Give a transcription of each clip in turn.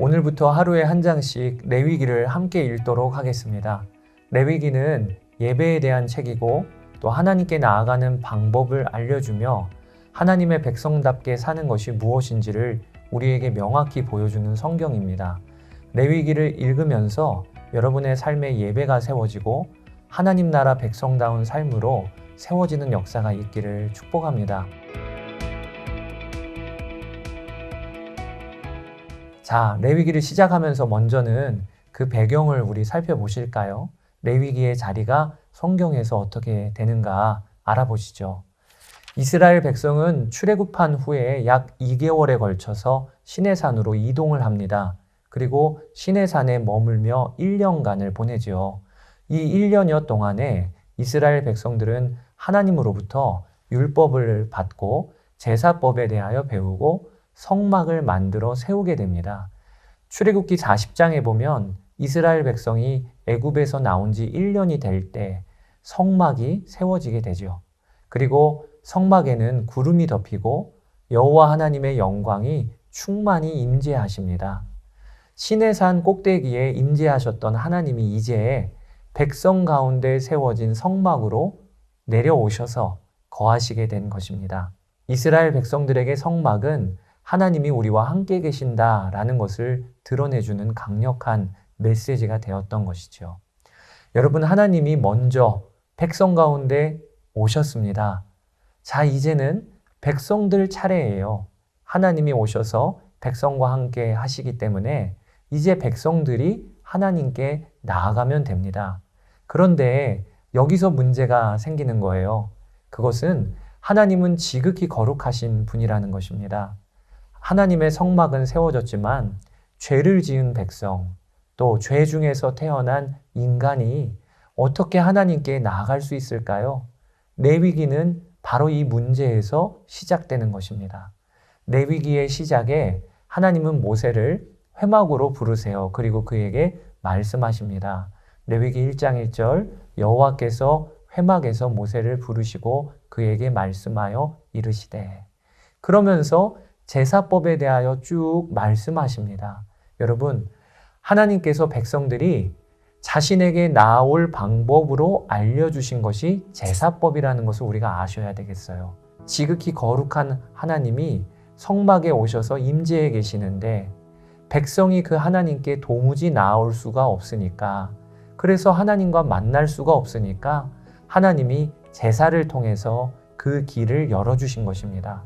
오늘부터 하루에 한 장씩 레위기를 함께 읽도록 하겠습니다. 레위기는 예배에 대한 책이고 또 하나님께 나아가는 방법을 알려주며 하나님의 백성답게 사는 것이 무엇인지를 우리에게 명확히 보여주는 성경입니다. 레위기를 읽으면서 여러분의 삶에 예배가 세워지고 하나님 나라 백성다운 삶으로 세워지는 역사가 있기를 축복합니다. 자, 레위기를 시작하면서 먼저는 그 배경을 우리 살펴보실까요? 레위기의 자리가 성경에서 어떻게 되는가 알아보시죠. 이스라엘 백성은 출애굽한 후에 약 2개월에 걸쳐서 시내산으로 이동을 합니다. 그리고 시내산에 머물며 1년간을 보내지요. 이 1년여 동안에 이스라엘 백성들은 하나님으로부터 율법을 받고 제사법에 대하여 배우고 성막을 만들어 세우게 됩니다. 출애굽기 40장에 보면 이스라엘 백성이 애굽에서 나온 지 1년이 될 때 성막이 세워지게 되죠. 그리고 성막에는 구름이 덮이고 여호와 하나님의 영광이 충만히 임재하십니다. 시내산 꼭대기에 임재하셨던 하나님이 이제 백성 가운데 세워진 성막으로 내려오셔서 거하시게 된 것입니다. 이스라엘 백성들에게 성막은 하나님이 우리와 함께 계신다라는 것을 드러내주는 강력한 메시지가 되었던 것이죠. 여러분, 하나님이 먼저 백성 가운데 오셨습니다. 자, 이제는 백성들 차례예요. 하나님이 오셔서 백성과 함께 하시기 때문에 이제 백성들이 하나님께 나아가면 됩니다. 그런데 여기서 문제가 생기는 거예요. 그것은 하나님은 지극히 거룩하신 분이라는 것입니다. 하나님의 성막은 세워졌지만 죄를 지은 백성, 또 죄 중에서 태어난 인간이 어떻게 하나님께 나아갈 수 있을까요? 레위기는 바로 이 문제에서 시작되는 것입니다. 레위기의 시작에 하나님은 모세를 회막으로 부르세요. 그리고 그에게 말씀하십니다. 레위기 1장 1절 여호와께서 회막에서 모세를 부르시고 그에게 말씀하여 이르시되 그러면서 제사법에 대하여 쭉 말씀하십니다. 여러분, 하나님께서 백성들이 자신에게 나올 방법으로 알려주신 것이 제사법이라는 것을 우리가 아셔야 되겠어요. 지극히 거룩한 하나님이 성막에 오셔서 임재해 계시는데 백성이 그 하나님께 도무지 나올 수가 없으니까 그래서 하나님과 만날 수가 없으니까 하나님이 제사를 통해서 그 길을 열어주신 것입니다.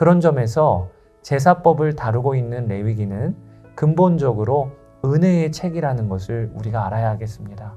그런 점에서 제사법을 다루고 있는 레위기는 근본적으로 은혜의 책이라는 것을 우리가 알아야 하겠습니다.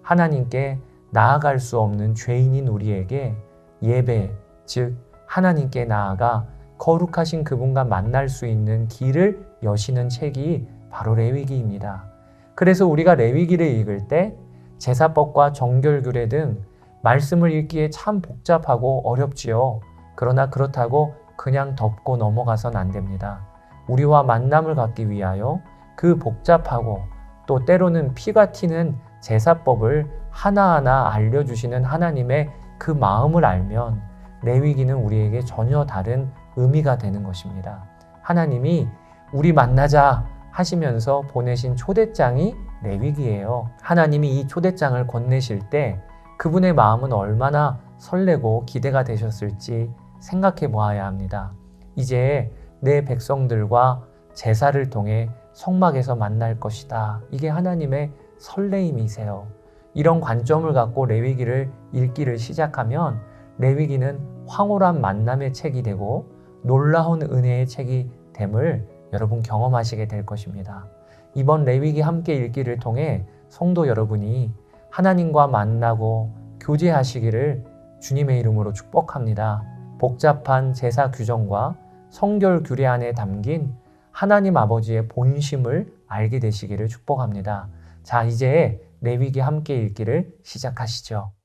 하나님께 나아갈 수 없는 죄인인 우리에게 예배, 즉 하나님께 나아가 거룩하신 그분과 만날 수 있는 길을 여시는 책이 바로 레위기입니다. 그래서 우리가 레위기를 읽을 때 제사법과 정결규례 등 말씀을 읽기에 참 복잡하고 어렵지요. 그러나 그렇다고 그냥 덮고 넘어가선 안 됩니다. 우리와 만남을 갖기 위하여 그 복잡하고 또 때로는 피가 튀는 제사법을 하나하나 알려주시는 하나님의 그 마음을 알면 레위기는 우리에게 전혀 다른 의미가 되는 것입니다. 하나님이 우리 만나자 하시면서 보내신 초대장이 레위기예요. 하나님이 이 초대장을 건네실 때 그분의 마음은 얼마나 설레고 기대가 되셨을지 생각해 보아야 합니다. 이제 내 백성들과 제사를 통해 성막에서 만날 것이다. 이게 하나님의 설레임이세요. 이런 관점을 갖고 레위기를 읽기를 시작하면 레위기는 황홀한 만남의 책이 되고 놀라운 은혜의 책이 됨을 여러분 경험하시게 될 것입니다. 이번 레위기 함께 읽기를 통해 성도 여러분이 하나님과 만나고 교제하시기를 주님의 이름으로 축복합니다. 복잡한 제사 규정과 성결 규례 안에 담긴 하나님 아버지의 본심을 알게 되시기를 축복합니다. 자, 이제 레위기 함께 읽기를 시작하시죠.